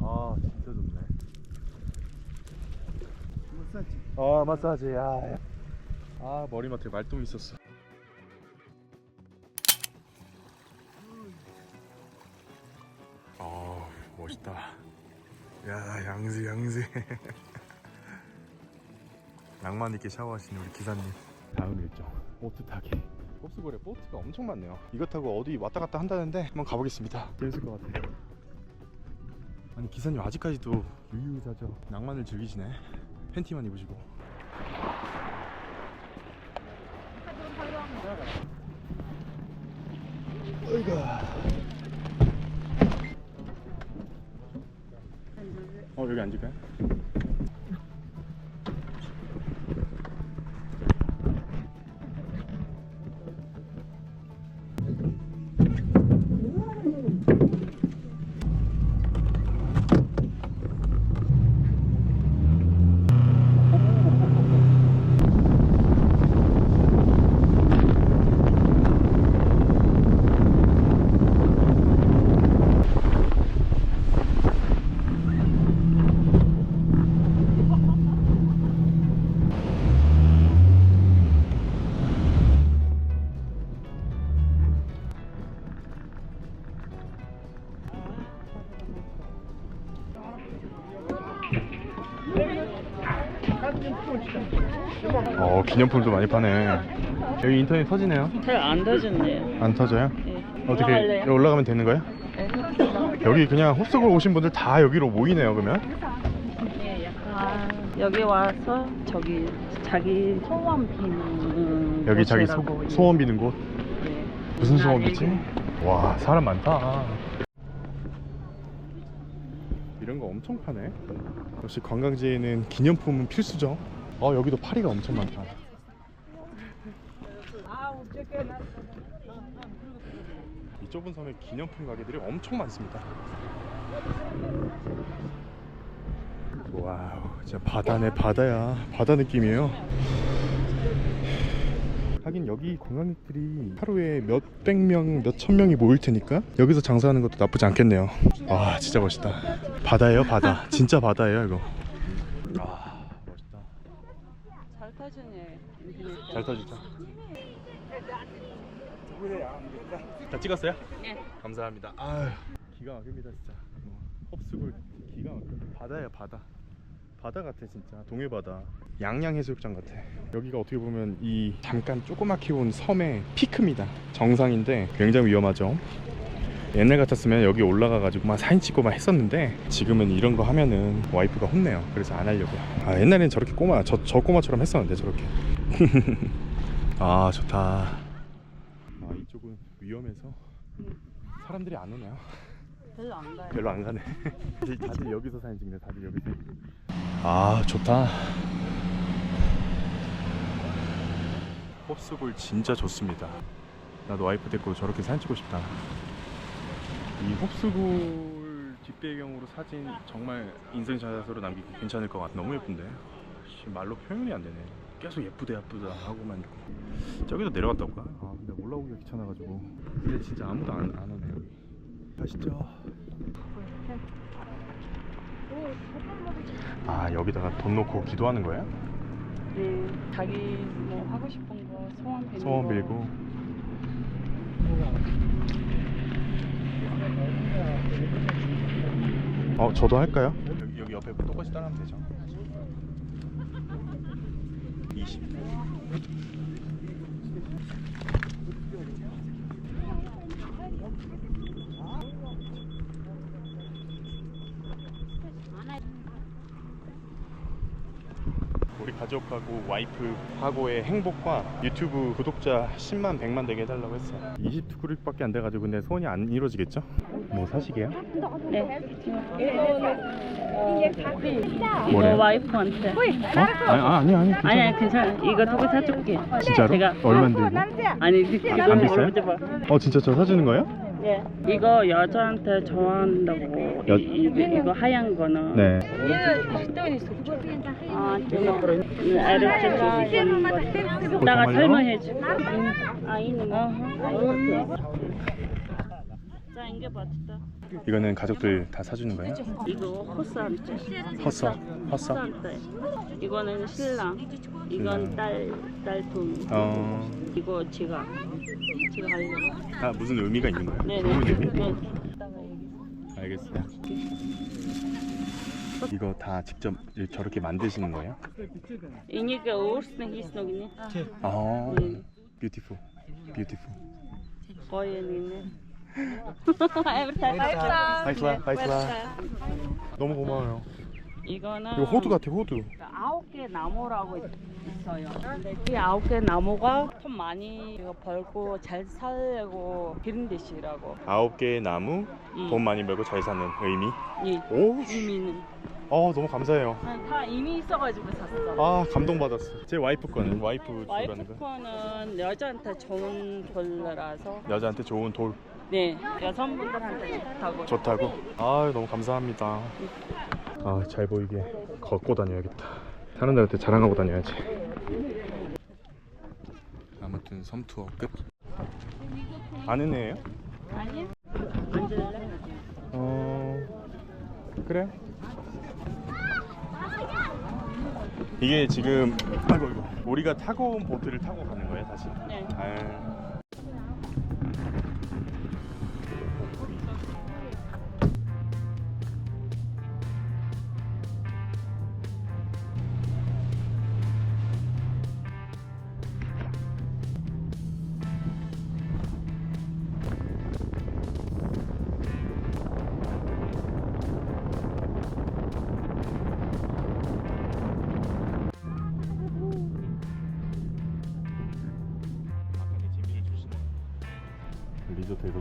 아 진짜 좋네. 마사지. 아 마사지. 아, 아 머리맡에 말똥 있었어. 아 멋있다. 야 양지 양지. 낭만 있게 샤워하시는 우리 기사님. 다음 일정 보트 타기. 홉스골에 보트가 엄청 많네요. 이거 타고 어디 왔다 갔다 한다는데 한번 가보겠습니다. 재밌을 것 같아요. 아니 기사님 아직까지도 유유자적 낭만을 즐기시네. 팬티만 입으시고. 어이가. 어 여기 앉을까요? 기념품도 많이 파네. 여기 인터넷 터지네요. 잘 안 터졌네요. 안 터져요? 네. 어떻게 올라갈래요? 올라가면 되는 거예요? 네. 여기 그냥 홉스골 오신 분들 다 여기로 모이네요 그러면? 예, 약간 여기 와서 저기 자기 소원 비는 여기 자기 소, 곳이라고, 예. 소원 비는 곳 예. 무슨 소원 나 비지? 와 사람 많다 이런 거 엄청 파네 역시 관광지에는 기념품은 필수죠 어 여기도 파리가 엄청 많다 이 좁은 섬에 기념품 가게들이 엄청 많습니다 와우 진짜 바다네 바다야 바다 느낌이에요 하긴 여기 관광객들이 하루에 몇백 명, 몇천 명이 모일 테니까 여기서 장사하는 것도 나쁘지 않겠네요. 아 진짜 멋있다. 바다예요, 바다. 진짜 바다예요, 이거. 아 멋있다. 잘 타시네. 잘 타주죠. 다 찍었어요? 네. 감사합니다. 아 기가 막힙니다 진짜. 뭐, 홉스골 기가 막혀. 바다야 바다. 바다 같아 진짜 동해 바다. 양양 해수욕장 같아. 여기가 어떻게 보면 이 잠깐 조그맣게 온 섬의 피크입니다. 정상인데 굉장히 위험하죠. 옛날 같았으면 여기 올라가 가지고 막 사진 찍고 막 했었는데 지금은 이런 거 하면은 와이프가 혼내요. 그래서 안 하려고요. 아 옛날엔 저렇게 꼬마 저, 저 꼬마처럼 했었는데 저렇게. 아 좋다. 아 위험해서 사람들이 안 오네요. 별로 안 가요. 별로 안 가네. 다들, 여기서 사진 찍네. 다들 여기서. 아 좋다. 홉스골 진짜 좋습니다. 나도 와이프 데리고 저렇게 사진 찍고 싶다. 이 홉스골 뒷배경으로 사진 정말 인생샷으로 남기기 괜찮을 것 같아. 너무 예쁜데. 씨, 말로 표현이 안 되네. 계속 예쁘다 예쁘다 하고만 있고. 저기도 내려갔다 올까? 아 근데 올라오기가 귀찮아가지고. 근데 진짜 아무도 안, 안 오네 여기. 가시죠. 아 여기다가 돈 놓고 기도하는 거예요? 네. 자기 뭐 하고 싶은 거 소원 빌고. 소원 빌고. 어 저도 할까요? 여기, 여기 옆에 똑같이 따라하면 되죠. vocês. 가족하고 와이프하고의 행복과 유튜브 구독자 10만 100만 되게 해달라고 했어 20그룹밖에 안 돼가지고 근데 소원이 안 이루어지겠죠? 뭐 사시게요? 네. 이거 뭐래요? 와이프한테. 어? 아니 아니 아니 괜찮아. 아니 아니 괜찮아. 이거 두고 사줄게. 진짜로? 제가 얼마인데 이거? 아니 그안 비싸요? 어 진짜 저 사주는 거예요? 예. 이거 여자한테 좋아한다고. 여- 이, 이거, 이거 하얀 거는. 네. 아, 이거 애를 좀 거. 이따가? 설명해 줄. 아, 이는 거. 자, 이게 맞다. 이거는 가족들 다 사주는 거예요? 이거. 헛서. 헛서. 호스한테. 이거는 신랑. 이건 신랑. 딸, 딸 돈. 어. 이거 지가. 지가 하려고. 다 무슨 의미가 있는 거예요? 네네. 좋은 의미? 네. 알겠어요. 이거 다 직접 저렇게 만드시는 거예요? 이니까 오스는 히스노기네. 아, 네. 뷰티풀, 뷰티풀. 거예는네. 에브리타임. 바이슬라, 바이슬라. 너무 고마워요. 이거는 이거 호두 같아, 호두. 아홉 개 나무라고 있- 있어요. 이 아홉 개 나무가 돈 많이 이거 벌고 잘 살려고 기른 뜻이라고. 아홉 개의 나무, 음. 돈 많이 벌고 잘 사는 의미. 이 오, 의미는 아 너무 감사해요. 다 이미 있어가지고 샀어. 아 감동 받았어. 제 와이프 거는 와이프 주라는 와이프 거. 거는 여자한테 좋은 돌라서 여자한테 좋은 돌 네 여성분들한테 좋다고. 좋다고. 아 너무 감사합니다. 아 잘 보이게 걷고 다녀야겠다. 사람들한테 자랑하고 다녀야지. 아무튼 섬 투어 끝. 아는 애예요? 아니? 앉을래? 어 그래요? 이게 지금 아이고 이거 우리가 타고 온 보트를 타고 가는 거예요 다시? 네. 아.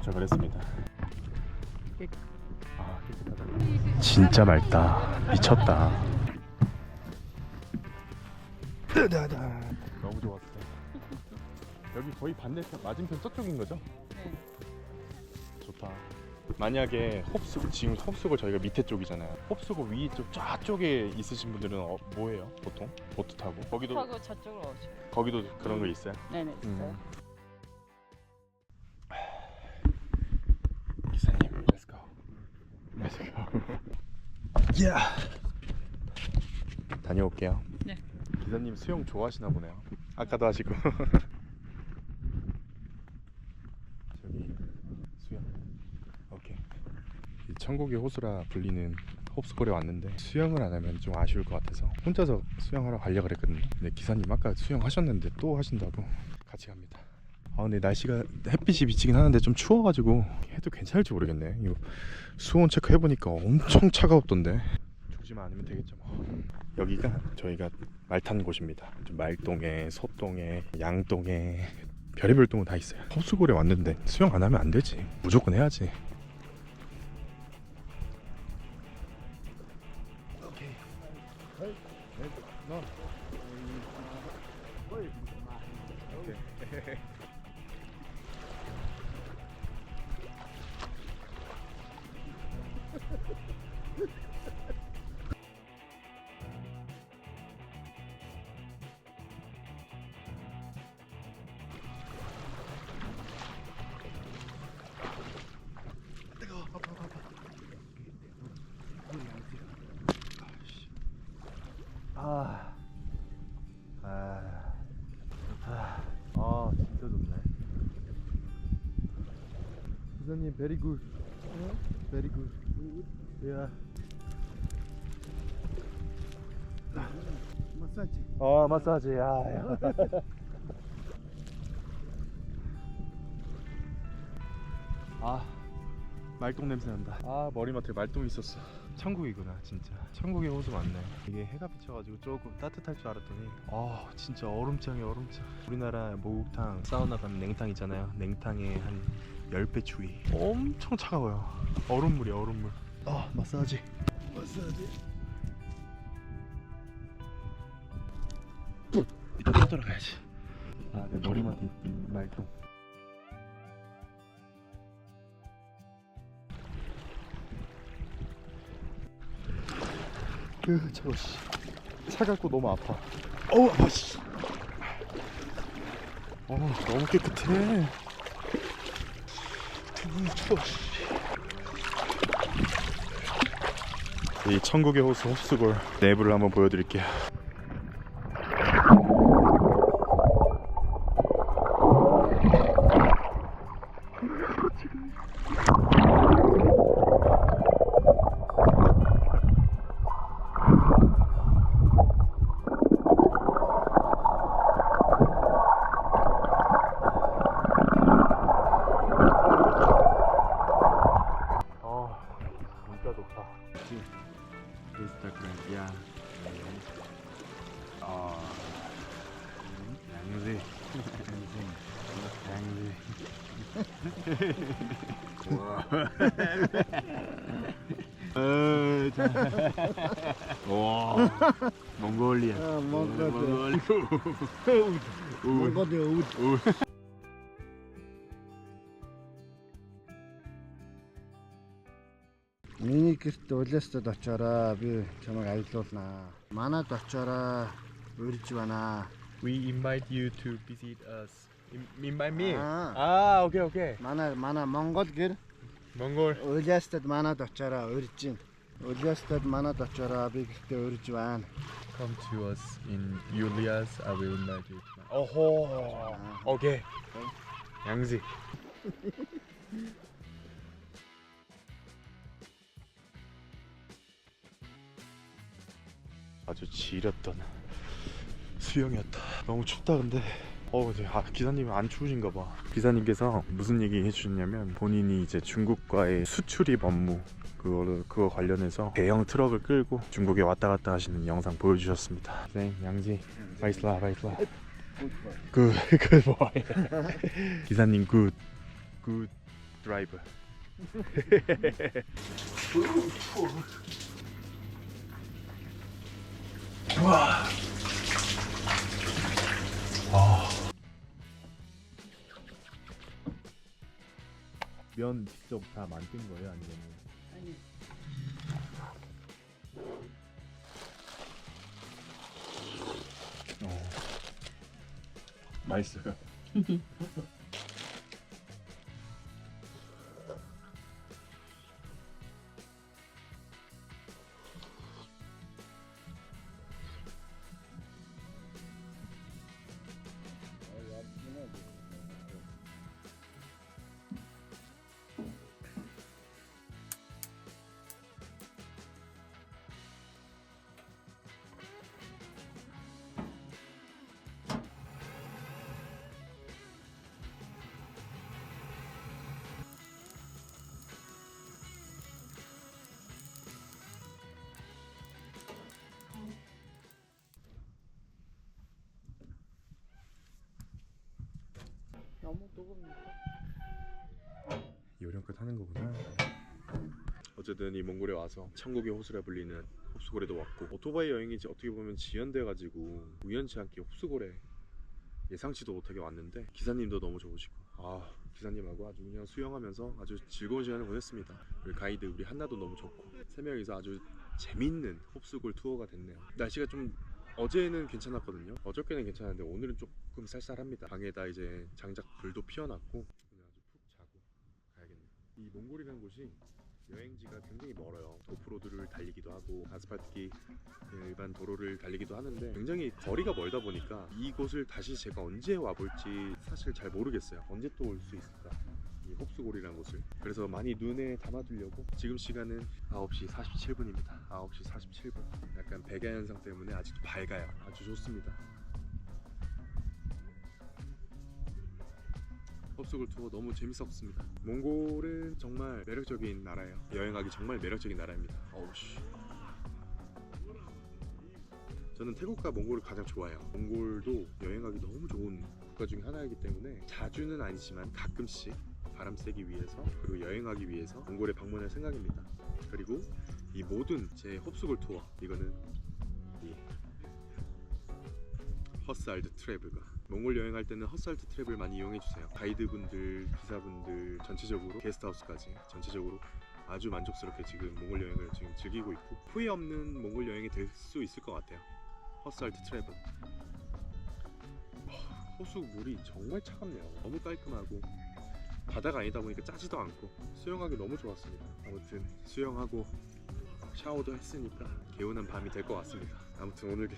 도착을 했습니다. 아 깨끗하다. 진짜 맑다. 미쳤다. 너무 좋았어. 여기 거의 반대편 맞은편 저쪽인 거죠? 네. 좋다. 만약에 홉스고 지금 홉스고 저희가 밑에 쪽이잖아요. 홉스고 위 쪽 좌쪽에 있으신 분들은 어, 뭐예요? 보통 보트 타고 거기도 하고 저쪽으로 오죠. 거기도 그런 거 있어요? 네네 있어요. 음. 야. 다녀올게요. 네. 기사님 수영 좋아하시나 보네요. 아까도 하시고. 저기 수영. 오케이. 이 천국의 호수라 불리는 홉스골에 왔는데 수영을 안 하면 좀 아쉬울 것 같아서 혼자서 수영하러 가려고 그랬거든요. 근데 기사님 아까 수영하셨는데 또 하신다고 같이 갑니다. 아 근데 날씨가 햇빛이 비치긴 하는데 좀 추워가지고 해도 괜찮을지 모르겠네. 이거 수온 체크 해보니까 엄청 차가웠던데. 죽지만 않으면 되겠죠 뭐. 여기가 저희가 말 탄 곳입니다. 좀 말동에, 소동에, 양동에 별의별 동은 다 있어요. 홉스골에 왔는데 수영 안 하면 안 되지. 무조건 해야지. Very good. very good. Yeah. 마사지. 어, 마사지. 아, 야. 아, 말똥 냄새 난다. 아, 머리맡에 말똥 있었어. 천국이구나, 진짜. 천국의 호수 맞네. 이게 해가 비쳐가지고 조금 따뜻할 줄 알았더니, 아, 진짜 얼음장이 얼음장. 우리나라 목욕탕, 사우나 가면 냉탕 있잖아요. 냉탕에 한 10배 추위. 엄청 차가워요. 얼음물이야 얼음물. 아 마사지. 마사지? 이따 돌아가야지. 아내 네, 머리맡에 있던 음, 말똥 으 저거 씨. 차갑고 너무 아파. 어우 아파 씨. 어, 너무 깨끗해. 이 천국의 호수 홉스골 내부를 한번 보여드릴게요 아 진짜 좋다 인스타그램 야 아, 양지 양지 와 몽골리아 아, 몽골. 우 Mongolia Миний гэрт улаастад очоорой. Би чамайг аялуулнаа. Манад очоорой. Урьж байна. We invite you to visit us. In- Invite me? Ah, okay, okay. Манай манай Монгол гэр Mongol. улаастад манад очоорой. Урьж байна. Улаастад манад очоорой. Би гэртээ урьж байна. Come to us in Julius. I will invite you. Oh, okay. 양 아주 지렸던 수영이었다. 너무 춥다 근데. 어, 네. 아, 기사님이 안 추우신가 봐. 기사님께서 무슨 얘기 해주셨냐면 본인이 이제 중국과의 수출입 업무 그거를 그거 관련해서 대형 트럭을 끌고 중국에 왔다 갔다 하시는 영상 보여주셨습니다. 네, 양지, 바이슬라, 바이슬라. 굿, 굿 보이. 기사님 굿, 굿 드라이브. 면 직접 다 만든 거예요, 아니면? 아니 어. 맛있어요. 너무 뜨겁니까? 요령껏 하는 거구나. 어쨌든 이 몽골에 와서 천국의 호수라 불리는 홉수골에도 왔고 오토바이 여행이 어떻게 보면 지연돼가지고 우연치 않게 홉수골에 예상치도 못하게 왔는데 기사님도 너무 좋으시고 아 기사님하고 아주 그냥 수영하면서 아주 즐거운 시간을 보냈습니다. 우리 가이드 우리 한나도 너무 좋고 세 명이서 아주 재밌는 홉수골 투어가 됐네요. 날씨가 좀 어제는 괜찮았거든요. 어저께는 괜찮았는데 오늘은 조금 쌀쌀합니다. 방에다 이제 장작 불도 피워놨고 그냥 아주 푹 자고 가야겠네요. 이 몽골이라는 곳이 여행지가 굉장히 멀어요. 오프로드를 달리기도 하고 아스팔트기 일반 도로를 달리기도 하는데 굉장히 거리가 멀다 보니까 이곳을 다시 제가 언제 와볼지 사실 잘 모르겠어요. 언제 또 올 수 있을까? 이 홉스골이라는 곳을. 그래서 많이 눈에 담아두려고 지금 시간은 9시 47분입니다. 9시 47분. 약간 백야 현상 때문에 아직도 밝아요. 아주 좋습니다. 홉스골 투어 너무 재밌었습니다. 몽골은 정말 매력적인 나라예요. 여행하기 정말 매력적인 나라입니다. 어우씨 저는 태국과 몽골을 가장 좋아해요. 몽골도 여행하기 너무 좋은 국가 중에 하나이기 때문에 자주는 아니지만 가끔씩 바람 쐬기 위해서 그리고 여행하기 위해서 몽골에 방문할 생각입니다. 그리고 이 모든 제 홉스골 투어 이거는 이 허스알드 트래블과 몽골 여행할 때는 허스알드 트래블 많이 이용해 주세요. 가이드분들, 기사분들 전체적으로 게스트하우스까지 전체적으로 아주 만족스럽게 지금 몽골 여행을 지금 즐기고 있고 후회 없는 몽골 여행이 될 수 있을 것 같아요. 허스알트 트래블. 하, 호수 물이 정말 차갑네요. 너무 깔끔하고 바다가 아니다 보니까 짜지도 않고 수영하기 너무 좋았습니다. 아무튼 수영하고 샤워도 했으니까 개운한 밤이 될 것 같습니다. 아무튼 오늘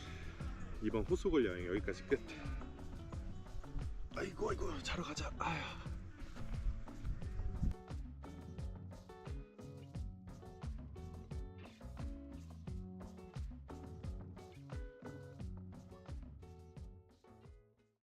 이번 호수골 여행 여기까지 끝. 아이고 아이고 자러 가자. 아휴.